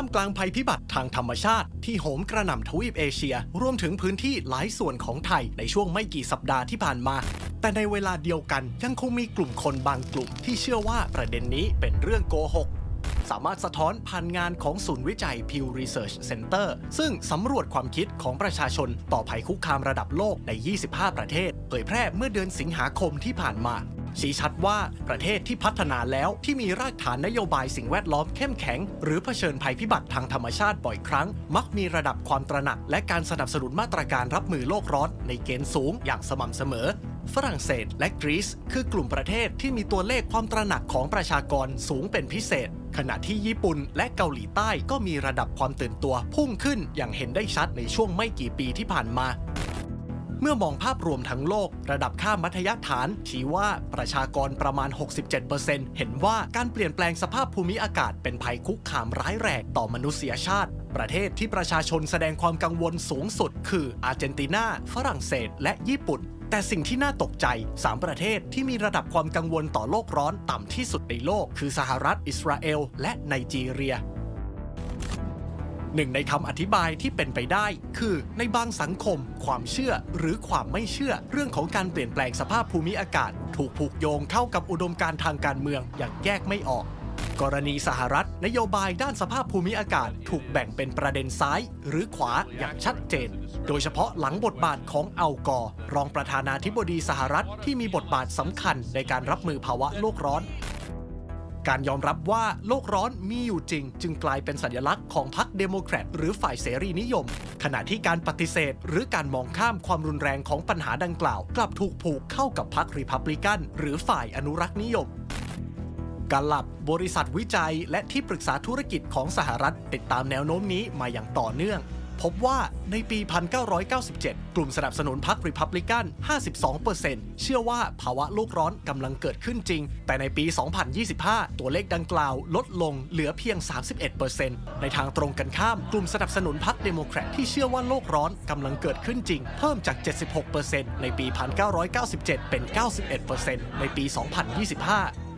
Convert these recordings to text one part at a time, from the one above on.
ามกลางภัยพิบัติทางธรรมชาติ ที่โหมกระหน่ำทวีปเอเชีย รวมถึงพื้นที่หลายส่วนของไทยในช่วงไม่กี่สัปดาห์ที่ผ่านมา แต่ในเวลาเดียวกันยังคงมีกลุ่มคนบางกลุ่ม ที่เชื่อว่าประเด็นนี้เป็นเรื่องโกหกสามารถสะท้อนผ่านงานของศูนย์วิจัย Pew Research Center ซึ่งสำรวจความคิดของประชาชนต่อภัยคุกคามระดับโลกใน 25 ประเทศ เผยแพร่เมื่อเดือนสิงหาคมที่ผ่านมา ชี้ชัดว่าประเทศที่พัฒนาแล้วที่มีรากฐานนโยบายสิ่งแวดล้อมเข้มแข็ง หรือเผชิญภัยพิบัติทางธรรมชาติบ่อยครั้ง มักมีระดับความตระหนัก และการสนับสนุนมาตรการรับมือโลกร้อนในเกณฑ์สูงอย่างสม่ำเสมอ ฝรั่งเศสและกรีซคือกลุ่มประเทศที่มีตัวเลขความตระหนักของประชากรสูงเป็นพิเศษขณะที่ญี่ปุ่นและเกาหลีใต้ก็มีระดับความตื่นตัวพุ่งขึ้นอย่างเห็นได้ชัดในช่วงไม่กี่ปีที่ผ่านมา เมื่อมองภาพรวมทั้งโลก ระดับค่ามัธยฐาน ชี้ว่าประชากรประมาณ 67%เห็นว่าการเปลี่ยนแปลงสภาพภูมิอากาศเป็นภัยคุกคามร้ายแรงต่อมนุษยชาติ ประเทศที่ประชาชนแสดงความกังวลสูงสุด คืออาร์เจนตินา ฝรั่งเศส และญี่ปุ่นแต่สิ่งที่น่าตกใจ 3 ประเทศที่มีระดับความกังวลต่อโลกร้อนต่ำที่สุดในโลก คือสหรัฐ อิสราเอล และไนจีเรีย หนึ่งในคำอธิบายที่เป็นไปได้ คือในบางสังคม ความเชื่อหรือความไม่เชื่อ เรื่องของการเปลี่ยนแปลงสภาพภูมิอากาศ ถูกผูกโยงเข้ากับอุดมการทางการเมืองอย่างแยกไม่ออก กรณีสหรัฐ นโยบายด้านสภาพภูมิอากาศ ถูกแบ่งเป็นประเด็นซ้าย หรือขวาอย่างชัดเจน โดยเฉพาะหลังบทบาทของอัลกอร์รองประธานาธิบดีสหรัฐที่มีบทบาทสำคัญในการรับมือภาวะโลกร้อน การยอมรับว่าโลกร้อนมีอยู่จริง จึงกลายเป็นสัญลักษณ์ของพรรคเดโมแครตหรือฝ่ายเสรีนิยม ขณะที่การปฏิเสธ หรือการมองข้ามความรุนแรงของปัญหาดังกล่าว กลับถูกผูกเข้ากับพรรครีพับลิกัน หรือฝ่ายอนุรักษ์นิยมการหลับบริษัทวิจัย และที่ปรึกษาธุรกิจของสหรัฐ ติดตามแนวโน้มนี้มาอย่างต่อเนื่อง พบว่าในปี 1997 กลุ่มสนับสนุนพรรครีพับลิกัน 52%เชื่อว่าภาวะโลกร้อนกำลังเกิดขึ้นจริง แต่ในปี 2025 ตัวเลขดังกล่าวลดลงเหลือเพียง 31%ในทางตรงกันข้าม กลุ่มสนับสนุนพรรคเดโมแครตที่เชื่อว่าโลกร้อนกำลังเกิดขึ้นจริง เพิ่มจาก 76%ในปี 1997 เป็น 91%ในปี 2025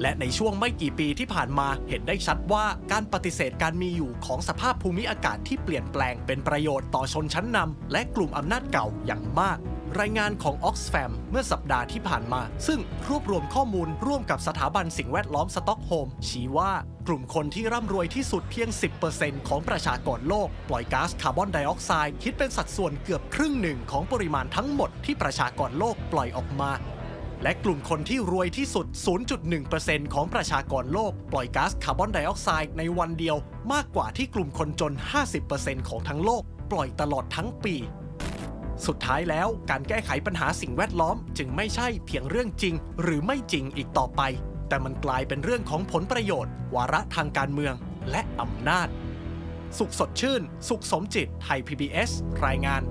และในช่วงไม่กี่ปีที่ผ่านมาเห็นได้ชัดว่าการปฏิเสธการมีอยู่ของสภาพภูมิอากาศที่เปลี่ยนแปลงเป็นประโยชน์ต่อชนชั้นนำและกลุ่มอำนาจเก่าอย่างมาก รายงานของ Oxfam เมื่อสัปดาห์ที่ผ่านมา ซึ่งรวบรวมข้อมูลร่วมกับสถาบันสิ่งแวดล้อมสต็อกโฮมชี้ว่ากลุ่มคนที่ร่ำรวยที่สุดเพียง 10%ของประชากรโลก ปล่อยก๊าซคาร์บอนไดออกไซด์คิดเป็นสัดส่วนเกือบครึ่งหนึ่งของปริมาณทั้งหมดที่ประชากรโลกปล่อยออกมา และกลุ่มคนที่รวยที่สุด 0.1%ของประชากรโลก ปล่อยก๊าซคาร์บอนไดออกไซด์ในวันเดียวมากกว่าที่กลุ่มคนจน 50%ของทั้งโลก ปล่อยตลอดทั้งปี สุดท้ายแล้วการแก้ไขปัญหาสิ่งแวดล้อมจึงไม่ใช่เพียงเรื่องจริง หรือไม่จริงอีกต่อไป แต่มันกลายเป็นเรื่องของผลประโยชน์ วาระทางการเมือง และอำนาจ สุขสดชื่น สุขสมจิต ไทย PBS รายงาน